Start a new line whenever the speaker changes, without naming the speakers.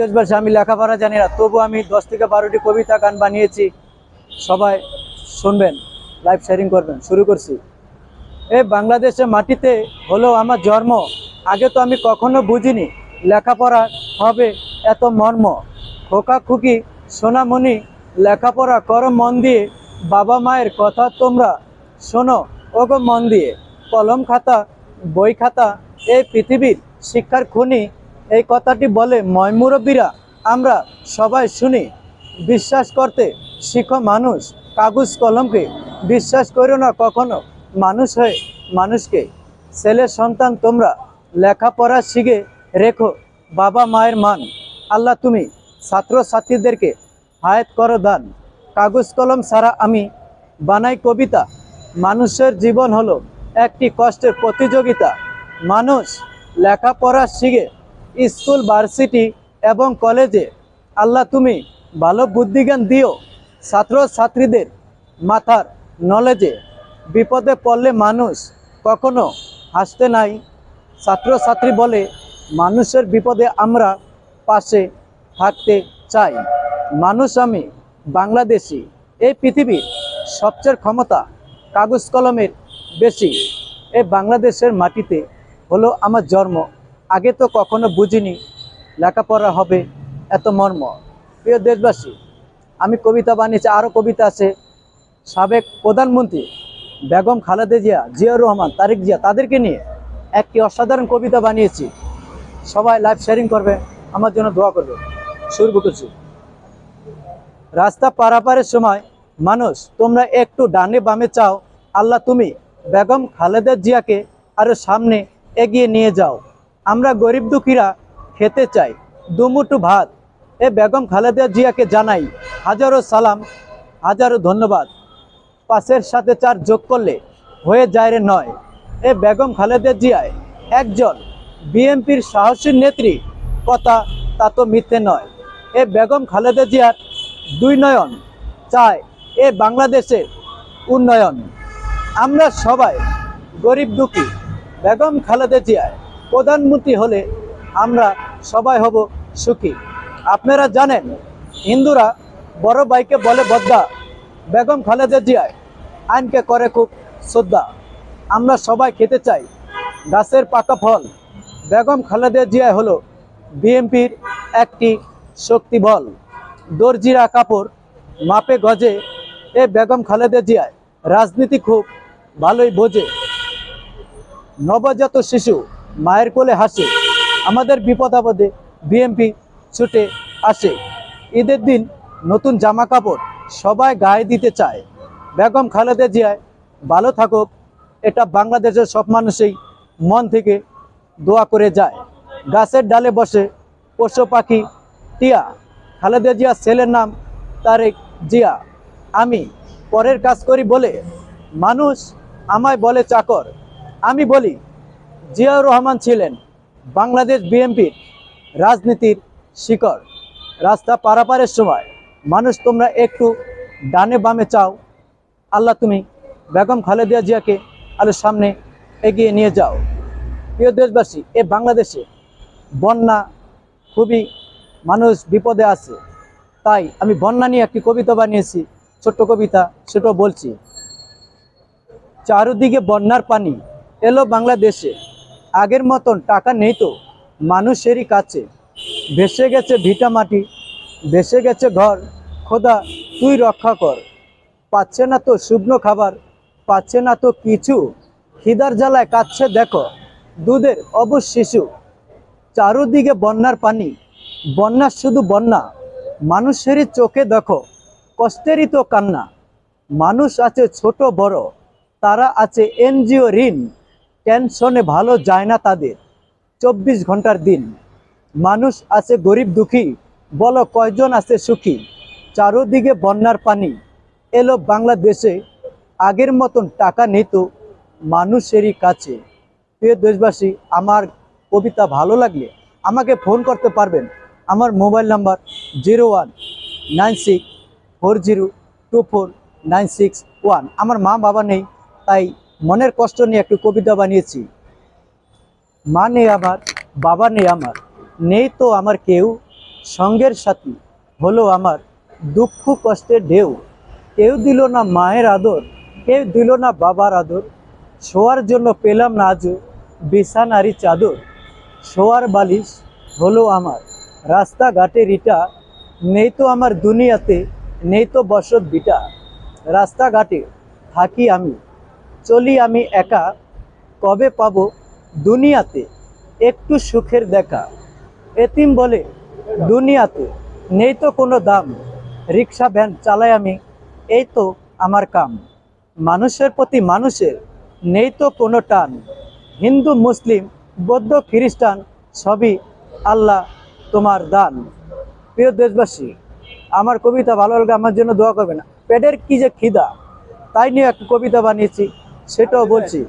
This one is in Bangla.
দেশবাসী, আমি লেখাপড়া জানি না, তবু আমি দশ থেকে বারোটি কবিতা, গান বানিয়েছি। সবাই শুনবেন লাইভ শেয়ারিং করবেন, শুরু করছি। এই বাংলাদেশের মাটিতে হলো আমার জন্ম, আগে তো আমি কখনো বুঝিনি লেখাপড়া হবে এত মর্ম। খোকা খুকি, সোনামণি, লেখাপড়া করো মন দিয়ে, বাবা মায়ের কথা তোমরা শোনো, ওগো মন দিয়ে। কলম খাতা, বই খাতা এই পৃথিবীর শিক্ষার খনি এই কথাটি বলে ময়মুরব্বীরা আমরা সবাই শুনি। বিশ্বাস করতে শিখো মানুষ। কাগজ কলমকে বিশ্বাস করো না কখনো। মানুষ হয়ে মানুষকে। ছেলে সন্তান তোমরা লেখাপড়া শিখে রেখো। বাবা মায়ের মান। আল্লাহ তুমি ছাত্রছাত্রীদেরকে হায়াত করো দান। কাগজ কলম ছাড়া আমি বানাই কবিতা। মানুষের জীবন হলো একটি কষ্টের প্রতিযোগিতা। মানুষ লেখাপড়া শিখে স্কুল, ভার্সিটি এবং কলেজে। আল্লাহ, তুমি ভালো বুদ্ধিজ্ঞান দিও। ছাত্রছাত্রীদের মাথার নলেজে বিপদে পড়লে মানুষ কখনো হাসতে নাই। ছাত্রছাত্রী বলে, মানুষের বিপদে আমরা পাশে থাকতে চাই। মানুষ আমি, বাংলাদেশি। এই পৃথিবীর সবচেয়ে ক্ষমতা কাগজ কলমের বেশি। এই বাংলাদেশের মাটিতে হলো আমার জন্ম। আগে তো কখনো বুঝিনি লেখাপড়া হবে এত মর্ম। প্রিয় দেশবাসী, আমি কবিতা বানিয়েছি, আরও কবিতা আছে। সাবেক প্রধানমন্ত্রী বেগম খালেদা জিয়া জিয়া রহমান, তারেক জিয়া, তাদেরকে নিয়ে একটি অসাধারণ কবিতা বানিয়েছি। সবাই লাইভ শেয়ারিং করবে, আমার জন্য দোয়া করবে। শুরু করছি রাস্তা পারাপারের সময় মানুষ, তোমরা একটু ডানে বামে চাও, আল্লাহ তুমি বেগম খালেদা জিয়াকে আরও সামনে এগিয়ে নিয়ে যাও। আমরা গরিব দুঃখীরা খেতে চাই। দুমুঠু ভাত। এ বেগম খালেদা জিয়াকে জানাই হাজারো সালাম, হাজারো ধন্যবাদ। পাশের সাথে চার যোগ করলে হয়ে যায় রে নয়। এ বেগম খালেদা জিয়ায় একজন বিএনপির সাহসী নেত্রী, কথা তা তো মিথ্যে নয়। এ বেগম খালেদা জিয়ার দুই নয়ন চায় এ বাংলাদেশের উন্নয়ন। আমরা সবাই গরিব দুঃখী। বেগম খালেদা জিয়ায় প্রধানমন্ত্রী হলে আমরা সবাই হব সুখী। আপনারা জানেন, হিন্দুরা বড় ভাইকে বলে বদ্দা, বেগম খালেদা জিয়ায় আইনকে করে খুব শ্রদ্ধা। আমরা সবাই খেতে চাই গাছের পাকা ফল। বেগম খালেদা জিয়া হলো বিএনপির একটি শক্তি বল দর্জিরা কাপড় মাপে গজে, এ বেগম খালেদা জিয়ায় রাজনীতি খুব ভালোই বোঝে। নবজাত শিশু মায়ের কোলে হাসে। আমাদের বিপদ আপদে বিএমপি ছুটে আসে। ঈদের দিন নতুন জামা কাপড় সবাই গায়ে দিতে চায়। বেগম খালেদা জিয়ায়, ভালো থাকুক। এটা বাংলাদেশের সব মানুষই মন থেকে দোয়া করে যায়। গাছের ডালে বসে পশু পাখি টিয়া। খালেদা জিয়া ছেলের নাম তারেক জিয়া। আমি পরের কাজ করি বলে মানুষ আমায় বলে চাকর। আমি বলি জিয়াউর রহমান ছিলেন বাংলাদেশ বিএনপির রাজনীতির শিকড়। রাস্তা পারাপারের সময় মানুষ তোমরা একটু ডানে বামে চাও। আল্লাহ তুমি বেগম খালেদা জিয়াকে আলো সামনে এগিয়ে নিয়ে যাও। প্রিয় দেশবাসী, এ বাংলাদেশে বন্যা খুবই মানুষ বিপদে আছে। তাই আমি বন্যা নিয়ে একটি কবিতা বানিয়েছি, ছোট্ট কবিতা, সেটাও বলছি। চারদিকে বন্যার পানি, এলো বাংলাদেশে। আগের মতন টাকা নেই তো। মানুষেরই কাছে। ভেসে গেছে ভিটা মাটি, ভেসে গেছে ঘর। খোদা, তুই রক্ষা কর। পাচ্ছে না তো শুকনো খাবার, পাচ্ছে না তো কিছু। খিদার জ্বালায় কাচ্ছে দেখো, দুধের অবশ শিশু। চারুদিকে বন্যার পানি, বন্যা শুধু বন্যা। মানুষেরই চোখে দেখো, কষ্টেরই তো কান্না। মানুষ আছে ছোট বড়, তারা আছে এনজিও ঋণ। টেনশনে ভালো যায় না তাদের। চব্বিশ ঘণ্টার দিন। মানুষ আছে গরিব দুঃখী, বলো কয়জন আছে সুখী? চারোদিকে বন্যার পানি। এলো বাংলাদেশে, আগের মতন টাকা নিত মানুষেরই কাছে। প্রিয় দেশবাসী, আমার কবিতা ভালো লাগলে আমাকে ফোন করতে পারবেন। আমার mobile number zero one nine six four zero two four nine six one. আমার মা বাবা নেই, তাই মনের কষ্ট নিয়ে একটু কবিতা বানিয়েছি। মা নেই আমার, বাবা নেই আমার, নেই তো আমার কেউ, সঙ্গের সাথী হলো আমার দুঃখ কষ্টের ঢেউ। কেউ দিল না মায়ের আদর, কেউ দিল না বাবার আদর। শোয়ার জন্য পেলাম না আজও বিছানারি চাদর। শোয়ার বালিশ হলো আমার রাস্তাঘাটের ইটা নেই তো আমার দুনিয়াতে, নেই তো বসত বিটা। রাস্তাঘাটে থাকি আমি চলি আমি একা, কবে পাব দুনিয়াতে একটু সুখের দেখা? এতিম বলে, দুনিয়াতে নেই তো কোনো দাম, রিক্সা, ভ্যান চালাই আমি, এই তো আমার কাম। মানুষের প্রতি মানুষের নেই তো কোনো টান, হিন্দু, মুসলিম, বৌদ্ধ, খ্রিস্টান, সবই আল্লাহ তোমার দান। প্রিয় দেশবাসী, আমার কবিতা ভালো লাগলে আমার জন্য দোয়া করবে না পেটের কি যে খিদা, তাই নিয়ে একটা কবিতা বানিয়েছি। সেটাও বলছি।